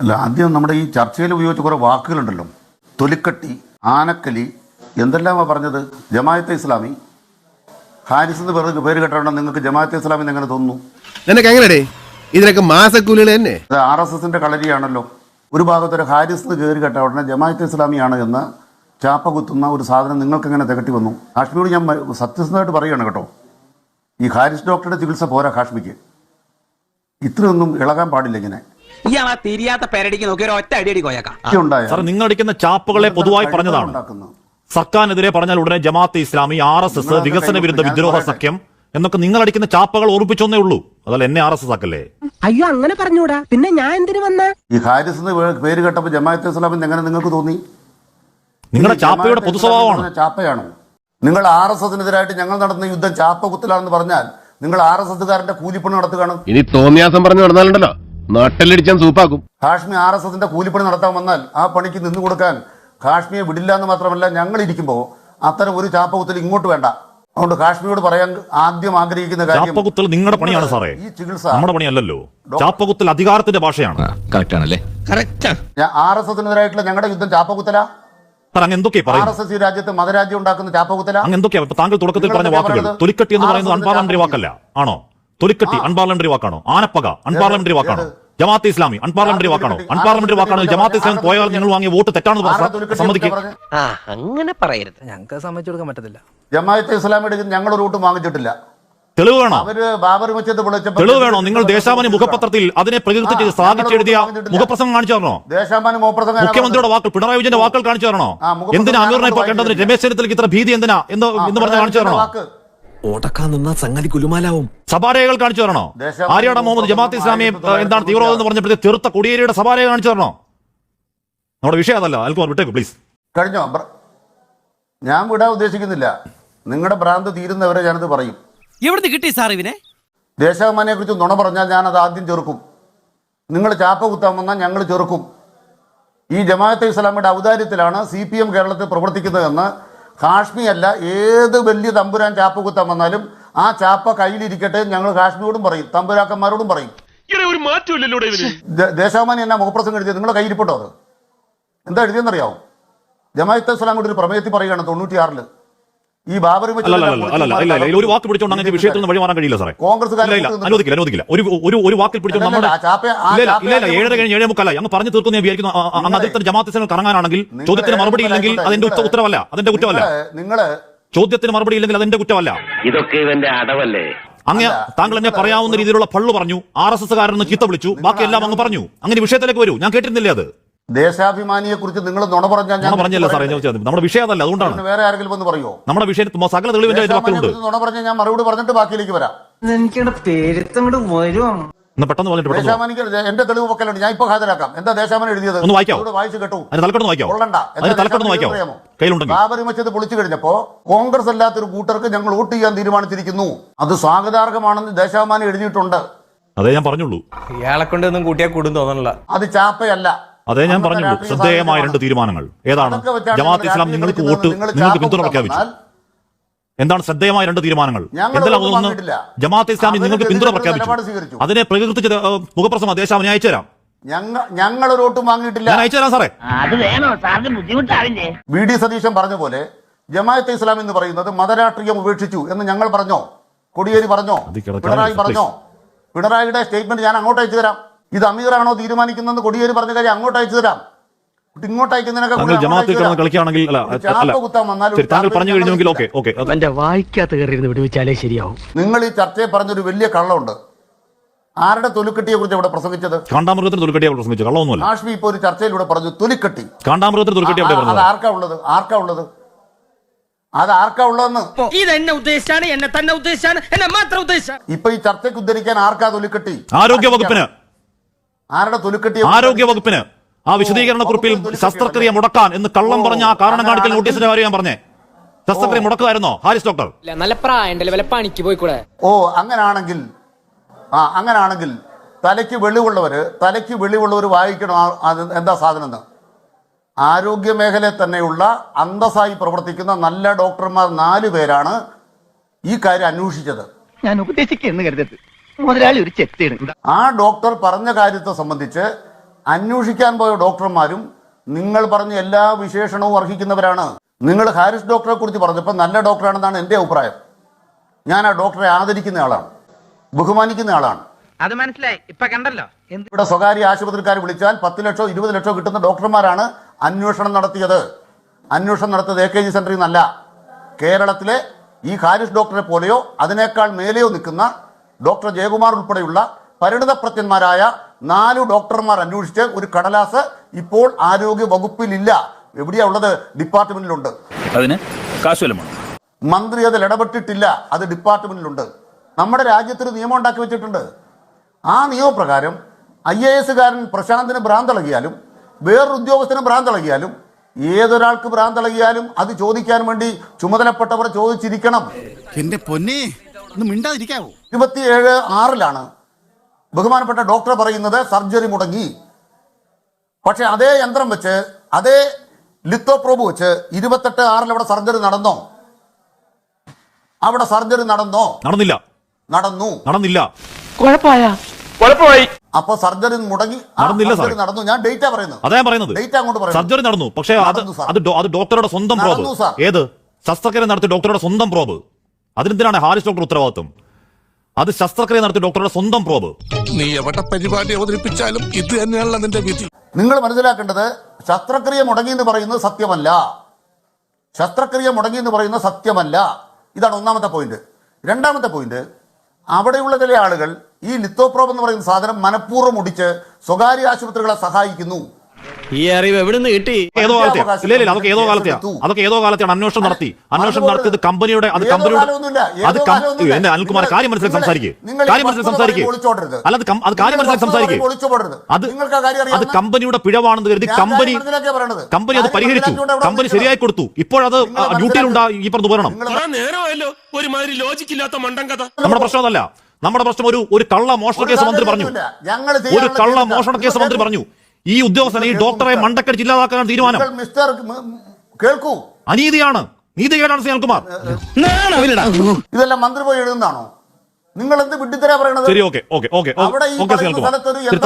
അല്ല ആദ്യം നമ്മുടെ ഈ ചർച്ചയിൽ ഉപയോഗിച്ച കുറേ വാക്കുകളുണ്ടല്ലോ. തൊലിക്കട്ടി ആനക്കലി എന്തെല്ലാമാണ് പറഞ്ഞത്? ജമാഅത്തെ ഇസ്ലാമി. ഹാരിസ് എന്ന് പേര് പേര് കേട്ടോണ്ട് നിങ്ങൾക്ക് ജമാഅത്തെ ഇസ്ലാമി എന്ന് എങ്ങനെ തോന്നുന്നു? നിനക്ക് എങ്ങനെടേ? ഇതിനൊക്കെ മാസക്കൂലികൾ തന്നെ. ആർ എസ് എസിന്റെ കളരിയാണല്ലോ. ഒരു ഭാഗത്തൊരു ഹാരിസ് എന്ന് കയറി കേട്ട ഉടനെ ജമാഅത്തെ ഇസ്ലാമിയാണ് എന്ന് ചാപ്പ കുത്തുന്ന ഒരു സാധനം നിങ്ങൾക്ക് എങ്ങനെ തികട്ടി വന്നു? കാശ്മീരോട് ഞാൻ സത്യസന്ധമായിട്ട് പറയുകയാണ് കേട്ടോ. ഈ ഹാരിസ് ഡോക്ടറുടെ ചികിത്സ പോരാ കാശ്മീർക്ക് ഇത്രയൊന്നും ഇളകാൻ പാടില്ല ഇങ്ങനെ. ഇയാൾ ആ തിരിയാത്ത പെരടിക്ക് നോക്കി ഒരു ഒറ്റ അടി അടി കോയക്കാം. സാർ നിങ്ങൾ അടിക്കുന്ന ചാപ്പുകളെ പൊതുവായി പറഞ്ഞതാണ്. സർക്കാരിനെതിരെ പറഞ്ഞാൽ ഉടനെ Jamaat Islami R S S വികസന വിരുദ്ധ വിദ്രോഹ സഖ്യം എന്നൊക്കെ നിങ്ങൾ അടിക്കുന്ന ചാപ്പകൾ ഓർപ്പിച്ചൊന്നേ ഉള്ളൂ. അതല്ല എന്നെ ആർ എസ് എസ് ആക്കല്ലേ? അയ്യോ അങ്ങനെ പറഞ്ഞൂടാ. പിന്നെ ഞാൻ എന്തിനു വന്ന? ഈ ഹാരിസ് എന്ന് പേര് കേട്ടപ്പോൾ ജമാഅത്ത് ഇസ്ലാമി എങ്ങനെ നിങ്ങൾക്ക് തോന്നി? നിങ്ങളുടെ ചാപ്പയുടെ പൊതുസ്വഭാവമാണ്? ചാപ്പയാണോ? നിങ്ങൾ ആർ എസ് എസിനെതിരായിട്ട് ഞങ്ങൾ നടത്തുന്ന യുദ്ധം ചാപ്പ കുത്തലാണെന്ന് പറഞ്ഞാൽ നിങ്ങൾ ആർ എസ് എസ്സുകാരന്റെ കൂലിപ്പണി നടത്തുകയാണ്. ഇനി തോന്നിയാസം പറഞ്ഞു നടന്നാലുണ്ടല്ലോ. നാട്ടിലടിച്ചാൻ സൂപ്പാക്കും. കാശ്മീർ ആർ എസ് എസിന്റെ കൂലിപ്പണി നടത്താൻ വന്നാൽ ആ പണിക്ക് നിന്നു കൊടുക്കാൻ കാശ്മീർ വിടില്ല എന്ന് മാത്രമല്ല ഞങ്ങൾ ഇരിക്കുമ്പോൾ അത്തരം ഒരു ചാപ്പകുത്തൽ ഇങ്ങോട്ട് വേണ്ട. അതുകൊണ്ട് കാശ്മീരോട് പറയാൻ ആദ്യം ആഗ്രഹിക്കുന്ന കാര്യം ചാപ്പകുത്തൽ നിങ്ങളുടെ പണിയാണ് സാറേ. ഈ ചികിത്സ നമ്മുടെ പണിയല്ലല്ലോ. ചാപ്പകുത്തൽ അധികാരത്തിന്റെ ഭാഷയാണ്. ആർ എസ് എസിനെതിരായിട്ടുള്ള ഞങ്ങളുടെ യുദ്ധം ചാപ്പകുത്തല? സാർ അങ്ങ് എന്തൊക്കെയാ ആർ പറയുന്നത് എസ് എസ് ഈ രാജ്യത്ത് മതരാജ്യം ഉണ്ടാക്കുന്ന ചാപ്പകുത്തല? അങ്ങ് എന്തൊക്കെയാ? താങ്കൾ തുടക്കത്തിൽ പറഞ്ഞ വാക്കുകൾ? തൊലിക്കട്ടി എന്ന് പറയുന്നത് അൺപാർലമെന്ററി വാക്കല്ല. ആണോ? തൊലിക്കട്ടി അൺപാർലമെന്ററി വാക്കാണോ? ആനപ്പക അൺപാർലമെന്ററി വാക്കാണോ? ജമാത്ത് ഇസ്ലാമി അൺപാർലമെന്ററി വാക്കാണോ? അൺപാർലമെന്ററി വാക്കാണോ? ജമാത്ത് ഇസ്ലാം പോയാൽ നിങ്ങൾ വാങ്ങിയ വോട്ട് തെറ്റാണെന്ന്? ആ അങ്ങനെ പറയരുത്. ഞങ്ങൾക്ക് സമ്മതിച്ചു കൊടുക്കാൻ പറ്റത്തില്ല. ജമാഅത്ത് ഇസ്ലാമിയുടെ ഞങ്ങൾ ഒരു വോട്ടും വാങ്ങിച്ചിട്ടില്ല. തെളിവ് വേണോ? തെളിവ് വേണോ? നിങ്ങൾ ദേശാമാനി മുഖപത്രത്തിൽ അതിനെ ആ, സ്ഥാപിച്ചെഴുതിയ മുഖപ്രസംഗം കാണിച്ചു തരണോ? ദേശാമാന് മുഖ്യമന്ത്രിയുടെ വാക്കുകൾ പിണറായി വിജയന്റെ വാക്കുകൾ കാണിച്ചു തരണോ? എന്തിനാ അമീറിനെ ഇപ്പൊ കണ്ടതിന് രമേശ് ചെന്നിത്തലയ്ക്ക് ഇത്ര ഭീതി എന്തിനാ എന്ന് എന്ന് പറഞ്ഞ് കാണിച്ചു തരണോ? വാക്ക് ഓടക്കാൻ നിന്നാ സംഗതി കുലുമാലാവും. സഭാരേഖകൾ കാണിച്ചു തരണോ? ആര്യാട മുഹമ്മദ് ജമാഅത്ത് ഇസ്ലാമിയെ എന്താണ് തീവ്രവാദം എന്ന് പറഞ്ഞപ്പോഴത്തെ തീർത്ത കൊടിയേരിയുടെ സഭാരേഖ കാണിച്ചു തരണോ? നമ്മുടെ വിഷയം അതല്ല. അൽക്കുമാർ വിട്ടേക്ക് പ്ലീസ് കഴിഞ്ഞോ? ഞാൻ വിടാൻ ഉദ്ദേശിക്കുന്നില്ല. നിങ്ങളുടെ ഭ്രാന്ത് തീരുന്നവരെ ഞാനത് പറയും. എവിടുന്ന് കിട്ടി സാർ ഇവനെ? ദേശാഭിമാനിയെ കുറിച്ച് നുണ പറഞ്ഞാൽ ഞാൻ അത് ആദ്യം ചെറുക്കും. നിങ്ങൾ ചാപ്പ കുത്താൻ വന്നാൽ ഞങ്ങൾ ചെറുക്കും. ഈ ജമാഅത്തെ ഇസ്ലാമിയുടെ ഔദാര്യത്തിലാണ് സി പി എം കേരളത്തിൽ പ്രവർത്തിക്കുന്നതെന്ന് അല്ല ഏത് വലിയ തമ്പുരാൻ ചാപ്പ കുത്താൻ വന്നാലും ആ ചാപ്പ കയ്യിലിരിക്കട്ടെ ഞങ്ങൾ കാശ്മീരോടും പറയും തമ്പുരാക്കന്മാരോടും പറയും. ദേശാമാനി എന്നാ മുഖപ്രസംഗം എഴുതിയത്? നിങ്ങളുടെ കയ്യിരിപ്പുണ്ടോ അത്? എന്താ എഴുതിയെന്നറിയാവും? ജമാഅത്തെ കൂടി ഒരു പ്രമേയത്തിൽ പറയുകയാണ് തൊണ്ണൂറ്റിയാറിൽ. ഈ ബാബറി ഒരു വാക്ക് പിടിച്ചോണ്ട് അങ്ങനെ വിഷയത്തിൽ നിന്ന് വഴി കഴിയില്ല സാറേ. അനുവദിക്കില്ല അനുവദിക്കില്ല ഒരു ഒരു ഒരു വാക്കിൽ പിടിച്ചോണ്ട് നമ്മുടെ ഏഴര കഴിഞ്ഞ് ഏഴേ അങ്ങ് പറഞ്ഞു തീർക്കുന്ന ഞാൻ വിചാരിക്കുന്നു. ആ, ആ, അങ്ങ് അതിൽ തന്നെ ജമാഅത്ത് കറങ്ങാനാണെങ്കിൽ ചോദ്യത്തിന് മറുപടി ഇല്ലെങ്കിൽ അതിന്റെ ഉത്ത- ഉത്തരവല്ല അതിന്റെ കുറ്റമല്ല. നിങ്ങൾ നിങ്ങൾ ചോദ്യത്തിന് മറുപടി ഇല്ലെങ്കിൽ അതിന്റെ കുറ്റമല്ല. ഇതൊക്കെ ഇവന്റെ അടവല്ലേ? അങ്ങ് താങ്കൾ എന്നെ പറയാവുന്ന രീതിയിലുള്ള പള്ളു പറഞ്ഞു ആർ എസ് എസ് കാരൻ ചീത്ത വിളിച്ചു ബാക്കി എല്ലാം അങ്ങ് പറഞ്ഞു. അങ്ങനെ വിഷയത്തിലേക്ക് വരൂ. ഞാൻ കേട്ടിരുന്നില്ലേ അത്? ദേശാഭിമാനിയെ കുറിച്ച് നിങ്ങൾ നുണ പറഞ്ഞാൽ ഞാൻ പറഞ്ഞില്ല സാറേ. നമ്മുടെ വിഷയം അതല്ല അതുകൊണ്ടാണ് വേറെ ആരെങ്കിലും വന്ന് പറയോ? നമ്മുടെ വിഷയത്തിൽ സകല തെളിവിന്റെ കുറിച്ച് നുണ പറഞ്ഞാൽ ഞാൻ മറുപടി പറഞ്ഞിട്ട് ബാക്കിയിലേക്ക് വരാം. പെട്ടെന്ന് പറഞ്ഞിട്ട്. ദേശാഭിമാനിക്ക് എന്റെ തെളിവ് പൊക്കലുണ്ട്. ഞാൻ ഇപ്പൊ ഹാജരാക്കാം. എന്താ ദേശാഭിമാനി എഴുതിയത്? ഒന്ന് വായിക്കാവോ? വായിച്ചു കേട്ടു. തലക്കെട്ട് വായിക്കാവോ തലക്കെട്ട് വായിക്കാവോ? കയ്യിലുണ്ടെങ്കിൽ. ബാബറി മച്ചത് പൊളിച്ചു കഴിഞ്ഞപ്പോ കോൺഗ്രസ് അല്ലാത്തൊരു കൂട്ടർക്ക് ഞങ്ങൾ വോട്ട് ചെയ്യാൻ തീരുമാനിച്ചിരിക്കുന്നു. അത് സ്വാഗതാർഹമാണെന്ന് ദേശാഭിമാനി എഴുതിയിട്ടുണ്ട്. അതെ ഞാൻ പറഞ്ഞുള്ളൂ. ഇയാളെ കൊണ്ട് ഒന്നും കൂട്ടിയാൽ കൂടും തോന്നണില്ല. അത് ചാപ്പയല്ല. അതേ ഞാൻ പറഞ്ഞു പറഞ്ഞുള്ളൂ ശ്രദ്ധേയമായ രണ്ട് തീരുമാനങ്ങൾ. ഏതാണ്? ജമാഅത്ത് ഇസ്ലാം നിങ്ങൾക്ക് വോട്ട് നിങ്ങൾക്ക് പിന്തുണ പ്രഖ്യാപിച്ചു എന്താണ് ശ്രദ്ധേയമായ രണ്ട് തീരുമാനങ്ങൾ? ഞങ്ങൾ എന്തെല്ലാം ഒന്നും ജമാഅത്ത് ഇസ്ലാമി നിങ്ങൾക്ക് പിന്തുണ പ്രഖ്യാപിച്ചു. അതിനെ പ്രകീർത്തിച്ച് മുഖപ്രസം മുഖപ്രസംഗം അവനെ അയച്ചു തരാം. ഞങ്ങ ഞങ്ങളൊരു വോട്ടും വാങ്ങിയിട്ടില്ല. ഞാൻ അയച്ചു തരാം സാറേ. അത് വേണോ? സാറിന് ബുദ്ധിമുട്ടാവില്ലേ? വി ഡി സതീശൻ പറഞ്ഞ പോലെ ജമാഅത്ത് ഇസ്ലാം എന്ന് പറയുന്നത് മതരാഷ്ട്രീയം ഉപേക്ഷിച്ചു എന്ന് ഞങ്ങൾ പറഞ്ഞോ? കൊടിയേരി പറഞ്ഞോ? പിണറായി പറഞ്ഞോ? പിണറായിയുടെ സ്റ്റേറ്റ്മെന്റ് ഞാൻ അങ്ങോട്ട് അയച്ചു തരാം. ഇത് അമീറാണോ തീരുമാനിക്കുന്നതെന്ന് കൊടിയേരി പറഞ്ഞ കാര്യം അങ്ങോട്ട് അയച്ചു തരാം. ഇങ്ങോട്ട് അയക്കുന്നതിനൊക്കെ ശരിയാവും. നിങ്ങൾ ഈ ചർച്ചയെ പറഞ്ഞൊരു വലിയ കള്ളമുണ്ട്. ആരുടെ തൊലിക്കെട്ടിയെ കുറിച്ച് ഇവിടെ പ്രസംഗിച്ചത്? കാണ്ടാമൃഗത്തിന് തൊലിക്കട്ടി അവിടെ പ്രസംഗിച്ചു കള്ളമൊന്നുമല്ല. കാശ്മീർ ഇപ്പൊ ഒരു ചർച്ചയിലൂടെ പറഞ്ഞു തൊലിക്കെട്ടി. കാണ്ടാമൃഗത്തിന് തൊലിക്കട്ടി അവിടെ പറഞ്ഞു അത് ആർക്കാ ഉള്ളത്? ആർക്കാ ഉള്ളത്? അത് ആർക്കാ ഉള്ളതെന്ന്? ഇത് എന്നെ ഉദ്ദേശിച്ചാണ് എന്നെ തന്നെ ഉദ്ദേശിച്ചാണ് എന്നെ മാത്രം ഉദ്ദേശിച്ചാണ്. ഇപ്പൊ ഈ ചർച്ചയ്ക്ക് ഉദ്ധരിക്കാൻ ആർക്കാ തൊലിക്കെട്ടി? ആരോഗ്യ വകുപ്പിന് ആരുടെ തൊലിക്കെട്ടി ആരോഗ്യ വകുപ്പിന് ആ വിശദീകരണ കുറിപ്പിൽ ശസ്ത്രക്രിയ മുടക്കാൻ എന്ന് കള്ളം പറഞ്ഞ ആ കാരണം കാണിക്കൽ നോട്ടീസിന്റെ കാര്യം ഞാൻ പറഞ്ഞേ. ശസ്ത്രക്രിയ മുടക്കുമായിരുന്നോ? ഹാരിസ് ഡോക്ടർ. നല്ല പോയിക്കൂടെ? ഓ അങ്ങനാണെങ്കിൽ ആ അങ്ങനാണെങ്കിൽ തലയ്ക്ക് വെളിവുള്ളവര് തലയ്ക്ക് വെളിവുള്ളവർ വായിക്കണം. അത് എന്താ സാധനം എന്ന്? ആരോഗ്യ മേഖലയിൽ തന്നെയുള്ള അന്തസ്സായി പ്രവർത്തിക്കുന്ന നല്ല ഡോക്ടർമാർ നാലു പേരാണ് ഈ കാര്യം അന്വേഷിച്ചത്. ഞാൻ ഉപദേശിക്കുന്നു കരുതരുത്. മുതലാളി ഒരു ചെത്തിയാണ് ആ ഡോക്ടർ പറഞ്ഞ കാര്യത്തെ സംബന്ധിച്ച് അന്വേഷിക്കാൻ പോയ ഡോക്ടർമാരും നിങ്ങൾ പറഞ്ഞ എല്ലാ വിശേഷണവും അർഹിക്കുന്നവരാണ്. നിങ്ങൾ ഹാരിസ് ഡോക്ടറെ കുറിച്ച് പറഞ്ഞപ്പോൾ നല്ല ഡോക്ടറാണെന്നാണ് എന്റെ അഭിപ്രായം. ഞാൻ ആ ഡോക്ടറെ ആദരിക്കുന്ന ആളാണ്. ബഹുമാനിക്കുന്ന ആളാണ്. അത് മനസ്സിലായി. ഇപ്പൊ കണ്ടല്ലോ. ഇവിടെ സ്വകാര്യ ആശുപത്രിക്കാർ വിളിച്ചാൽ പത്ത് ലക്ഷോ ഇരുപത് ലക്ഷോ കിട്ടുന്ന ഡോക്ടർമാരാണ് അന്വേഷണം നടത്തിയത്. അന്വേഷണം നടത്തിയത് എ കെ ജി സെന്ററിൽ നിന്നല്ല. കേരളത്തിലെ ഈ ഹാരിസ് ഡോക്ടറെ പോലെയോ അതിനേക്കാൾ മേലെയോ നിൽക്കുന്ന ഡോക്ടർ ജയകുമാർ ഉൾപ്പെടെയുള്ള പരിണിതപ്രത്യന്മാരായ നാല് ഡോക്ടർമാർ അന്വേഷിച്ച് ഒരു കടലാസ് ഇപ്പോൾ ആരോഗ്യ വകുപ്പിലില്ല. എവിടെയാ ഉള്ളത്? ഡിപ്പാർട്ട്മെന്റിലുണ്ട്. അതിന് മന്ത്രി അതിൽ ഇടപെട്ടിട്ടില്ല. അത് ഡിപ്പാർട്ട്മെന്റിലുണ്ട്. നമ്മുടെ രാജ്യത്തിന് നിയമം ഉണ്ടാക്കി വെച്ചിട്ടുണ്ട്. ആ നിയമപ്രകാരം ഐ എ എസുകാരൻ പ്രശാന്തിന് ഭ്രാന്തളകിയാലും വേറൊരു ഉദ്യോഗസ്ഥന് ഭ്രാന്തളകിയാലും ഏതൊരാൾക്ക് ഭ്രാന്തളകിയാലും അത് ചോദിക്കാൻ വേണ്ടി ചുമതലപ്പെട്ടവർ ചോദിച്ചിരിക്കണം. എന്റെ പൊന്നെ ഒന്ന് മിണ്ടാതിരിക്കാവോ. ഇരുപത്തിയേഴ് ആറിലാണ് ബഹുമാനപ്പെട്ട ഡോക്ടർ പറയുന്നത് സർജറി മുടങ്ങി. പക്ഷെ അതേ യന്ത്രം വെച്ച് അതേ ലിത്തോപ്രോബ് വെച്ച് ഇരുപത്തെട്ട് ആറിൽ അവിടെ സർജറി നടന്നോ? അവിടെ സർജറി നടന്നോ? നടന്നില്ല. നടന്നു. നടന്നില്ല. അപ്പൊ സർജറി മുടങ്ങി. നടന്നില്ല സർജറി നടന്നു. ഞാൻ ഡേറ്റ പറയുന്നത്. അതാ ഞാൻ പറയുന്നത്. ഡേറ്റ് അങ്ങോട്ട് പറയുന്നു. സർജറി നടന്നു. പക്ഷേ അത് അത് ഡോക്ടറുടെ സ്വന്തം പ്രോബ്. ഏത്? ശസ്ത്രക്രിയ നടത്തി ഡോക്ടറുടെ സ്വന്തം പ്രോബ്. അതിനെന്തിനാണ് ഹാരിസ് ഡോക്ടർ ഉത്തരവാദിത്വം? അത് ശസ്ത്രക്രിയ നടത്തിയ ഡോക്ടറുടെ സ്വന്തം പ്രോബ് നീ എവിടെ പരിപാടി അവതരിപ്പിച്ചാലും ഇത് തന്നെയാണല്ലോ നിന്റെ വിധി. നിങ്ങൾ മനസ്സിലാക്കേണ്ടത് ശസ്ത്രക്രിയ മുടങ്ങി എന്ന് പറയുന്നത് സത്യമല്ല. ശസ്ത്രക്രിയ മുടങ്ങി എന്ന് പറയുന്നത് സത്യമല്ല. ഇതാണ് ഒന്നാമത്തെ പോയിന്റ് രണ്ടാമത്തെ പോയിന്റ് അവിടെയുള്ള ചില ആളുകൾ ഈ ലിത്തോപ്രോബ് എന്ന് പറയുന്ന സാധനം മനഃപൂർവം ഒടിച്ച് സ്വകാര്യ ആശുപത്രികളെ സഹായിക്കുന്നു. ഈ അറിവ് എവിടുന്ന് കിട്ടി? ഏതോ കാലത്തെ ഇല്ല ഇല്ല അതൊക്കെ ഏതോ കാലത്തെയാ. അതൊക്കെ ഏതോ കാലത്തെയാണ്. അന്വേഷണം നടത്തി. അന്വേഷണം നടത്തിയത് കമ്പനിയുടെ അത് കമ്പനിയുടെ അത്. എന്നെ അനിൽകുമാർ കാര്യം മനസ്സിലാക്കി സംസാരിക്കേ. കാര്യം മനസ്സിലാക്കി സംസാരിക്കേ. അല്ല അത് അത് കാര്യം മനസ്സിലാക്കി സംസാരിക്കേ. അത് അത് കമ്പനിയുടെ പിഴവാണെന്ന് കരുതി കമ്പനി. കമ്പനി അത് പരിഹരിച്ചു. കമ്പനി. ശരിയായി കൊടുത്തു. ഇപ്പോഴത് ഡ്യൂട്ടിയിലുണ്ടാ ഈ പറഞ്ഞു പോരണം ഒരുമാതിരി ലോജിക്കില്ലാത്ത കഥ നമ്മുടെ പ്രശ്നം അതല്ല നമ്മുടെ പ്രശ്നം ഒരു ഒരു കള്ള മോഷണ കേസ് മന്ത്രി പറഞ്ഞു. ഒരു കള്ള മോഷണ കേസ് മന്ത്രി പറഞ്ഞു. ഈ ഉദ്യോഗസ്ഥനെ ഈ ഡോക്ടറെ മണ്ടക്കടിച്ച് ഇല്ലാതാക്കാനാണ് തീരുമാനം. മിസ്റ്റർ കേൾക്കൂ. അനീതിയാണ്. നീതികേടാണ് സുനിൽകുമാർ ഇതെല്ലാം മന്ത്രി പോയി എഴുതുന്നതാണോ? നിങ്ങൾ എന്ത് വിട്ടിത്തരാ പറയണത്? ശരി ഓക്കെ ഓക്കെ ഓക്കെ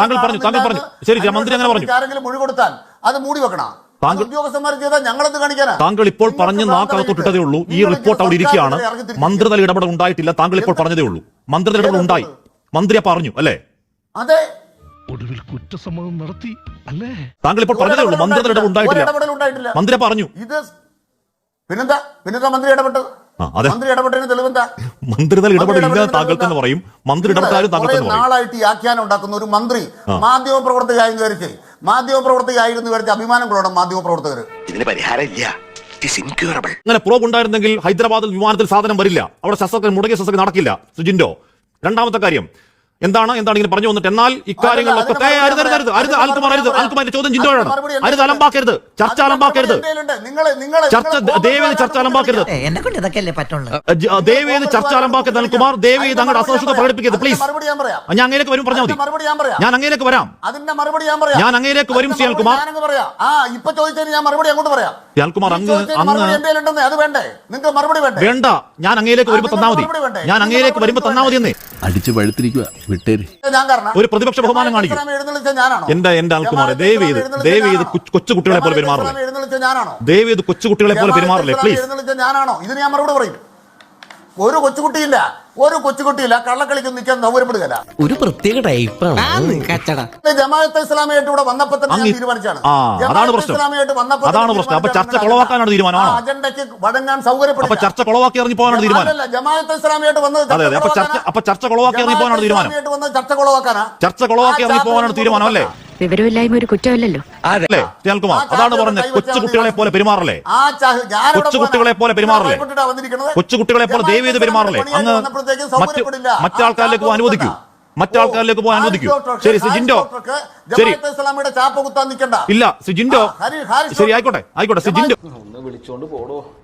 താങ്കൾ പറഞ്ഞു താങ്കൾ പറഞ്ഞു. ശരി മന്ത്രി അങ്ങനെ പറഞ്ഞു. ആരെങ്കിലും മൊഴി കൊടുത്താൽ അത് മൂടി വെക്കണം? താങ്കൾ- ഇപ്പോൾ പറഞ്ഞ് നാക്കകത്തൊട്ടിട്ടതേ ഉള്ളൂ. ഈ റിപ്പോർട്ട് അവിടെ ഇരിക്കുകയാണ്. മന്ത്രിതല ഇടപെടൽ ഉണ്ടായിട്ടില്ല താങ്കൾ ഇപ്പോൾ പറഞ്ഞതേ ഉള്ളൂ. മന്ത്രിതല ഇടപെടൽ ഉണ്ടായി മന്ത്രിയെ പറഞ്ഞു അല്ലേ? അതെ. ഒടുവിൽ കുറ്റസമ്മതം നടത്തി അല്ലേ? താങ്കൾ ഇപ്പോൾ പറഞ്ഞതേ ഉള്ളൂ മന്ത്രി ഒരു ഉണ്ടായിട്ടില്ല. മന്ത്രി പറഞ്ഞു. ഇത് പിന്നെന്താ? പിന്നെന്താ മന്ത്രി ഇടപെട്ടത്? മന്ത്രി ഇടപെട്ടതിന് തെളിവെന്താ? മന്ത്രിതല ഇടപെടൽ താങ്കൾ തന്നെ പറയും. മന്ത്രി ഇടപെട്ടാലും താങ്കൾ തന്നെ നാളായിട്ട് ഈ ആഖ്യാനം ഉണ്ടാക്കുന്ന ഒരു മന്ത്രി. മാധ്യമ പ്രവർത്തകയായി വിചാരിച്ച് മാധ്യമ പ്രവർത്തകയായിരുന്നു വിചാരിച്ച് അഭിമാനം കൊള്ളണം മാധ്യമ പ്രവർത്തകർ ഇതിന് പരിഹാരം ഇല്ല. ഇൻക്യൂറബിൾ അങ്ങനെ പ്രോബ് ഉണ്ടായിരുന്നെങ്കിൽ ഹൈദരാബാദിൽ വിമാനത്തിൽ സാധനം വരില്ല. അവിടെ ശസ്ത്രക്രിയ മുടങ്ങിയ ശസ്ത്രക്രിയ നടക്കില്ല. സുജിൻഡോ രണ്ടാമത്തെ കാര്യം. എന്താണ് എന്താണ് ഇങ്ങനെ പറഞ്ഞു വന്നിട്ട്? എന്നാൽ ഇക്കാര്യങ്ങളിലൊക്കെ അരുത് അരുത് അരുത്. അരുത് അൽക്കുമാർ അരുത് ചോദ്യം ചിന്തയാണ് അരുത് അലമ്പാക്കരുത്. ചർച്ച അലമ്പാക്കരുത്. നിങ്ങളെ നിങ്ങളെ ചർച്ച ദയവേത് ചർച്ച അലമ്പാക്കരുത്? പറ്റുള്ളൂ? ചർച്ച അലമ്പാക്കരുത് അൽക്കുമാർ ദേവേദ് അങ്ങോട്ട് അസഹിഷ്ണുത പ്രകടിപ്പിക്കരുത്. പ്ലീസ്. മറുപടി ഞാൻ അങ്ങനെയൊക്കെ ഞാൻ അങ്ങേലേക്ക് വരും പറഞ്ഞാൽ മതി. മറുപടി ഞാൻ അങ്ങനെയൊക്കെ ഞാൻ അങ്ങേലേക്ക് വരാം. അതിന്റെ മറുപടി ഞാൻ പറയാം. ഞാൻ അങ്ങേലേക്ക് വരും, ശ്രീ സി. അൽകുമാർ. ആ ഇപ്പൊ ചോദിച്ചതിന് ഞാൻ മറുപടി അങ്ങോട്ട് പറയാം. അങ്ങ് അങ്ങ് അത് വേണ്ടേ? നിങ്ങൾക്ക് മറുപടി വേണ്ട? വേണ്ട. ഞാൻ അങ്ങയിലേക്ക് വരുമ്പോ തന്നാമതി തന്നാ മതി. ഞാൻ അങ്ങയിലേക്ക് വരുമ്പോ തന്നാ മതി എന്നേ അടിച്ചു പഴുത്തിരിക്കുക വിട്ടേര്. ഒരു പ്രതിപക്ഷ ബഹുമാനം കാണിക്കും. എന്റെ എന്റെ ആൾക്കുമാർ ദയവ് ചെയ്ത് ദയവ് ചെയ്ത് എഴുന്നള്ളിച്ച കൊച്ചു കുട്ടികളെ പോലെ പെരുമാറില്ലേ ദയവ് ചെയ്ത് കൊച്ചു കുട്ടികളെ പോലെ പെരുമാറില്ലേ പ്ലീസ് ഞാനാണോ? ഇതിന് ഞാൻ മറുപടി പറയും. ഒരു കൊച്ചുകുട്ടിയില്ല. ഒരു കൊച്ചുകുട്ടിയില്ല കള്ളക്കളിക്ക് നിൽക്കാൻ സൗകര്യപ്പെടുകയല്ല ഒരു പ്രത്യേക ടൈപ്പാണ് കച്ചട ജമാഅത്തെ ഇസ്ലാമിയായിട്ട് ഇവിടെ വന്നപ്പോ തന്നെ ഞാൻ തീരുമാനിച്ചാണ് ആ, അതാണ് ജമാഅത്തെ പ്രശ്നം. ഇസ്ലാമിയായിട്ട് വന്നപ്പോ അതാണ് പ്രശ്നം. അപ്പൊ ചർച്ച കൊളവാക്കാനാണ് തീരുമാനമാണോ? ആ അജണ്ടയ്ക്ക് വഴങ്ങാൻ അപ്പൊ സൗകര്യപ്പെടില്ല ചർച്ച കൊളവാക്കി ഇറങ്ങി പോകാനാണ് തീരുമാനം അല്ലല്ല, ജമാഅത്തെ ഇസ്ലാമിയായിട്ട് വന്നത്. അപ്പൊ ചർച്ച- കൊളവാക്കാനാ? അപ്പൊ കൊളവാക്കി ഇറങ്ങി പോകാനാണ് തീരുമാനം. ചർച്ച കൊളവാക്കാനാ ചർച്ച കൊളവാക്കി ഇറങ്ങി പോകാനാണ് തീരുമാനം അല്ലേ വിവരമില്ലായ്മ ഒരു കുറ്റമല്ലല്ലോ. അല്ലേ? ശ്രീകുമാർ ആ അതാണ് പറഞ്ഞത്. കൊച്ചു കുട്ടികളെ പോലെ പെരുമാറല്ലേ? കൊച്ചു കുട്ടികളെ പോലെ പെരുമാറല്ലേ? കൊച്ചു കുട്ടികളെ പോലെ ദയവ് ചെയ്ത് പെരുമാറല്ലേ? അങ്ങ് മറ്റ് സൗകര്യപ്പെടില്ല. മറ്റാൾക്കാരിലേക്ക് പോകാൻ അനുവദിക്കൂ. മറ്റാൾക്കാരിലേക്ക് പോകാൻ അനുവദിക്കൂ. ശരി ശ്രീ ജിൻഡോ. ഹാരിസ് ഡോക്ടർക്ക് ശരി. ഇല്ല ശ്രീ ജിൻഡോ. ആ, ഹരി- ഹാരിസ് ശരി ആയിക്കോട്ടെ ആയിക്കോട്ടെ. സിജിൻഡോ വിളിച്ചോണ്ട് പോടോ.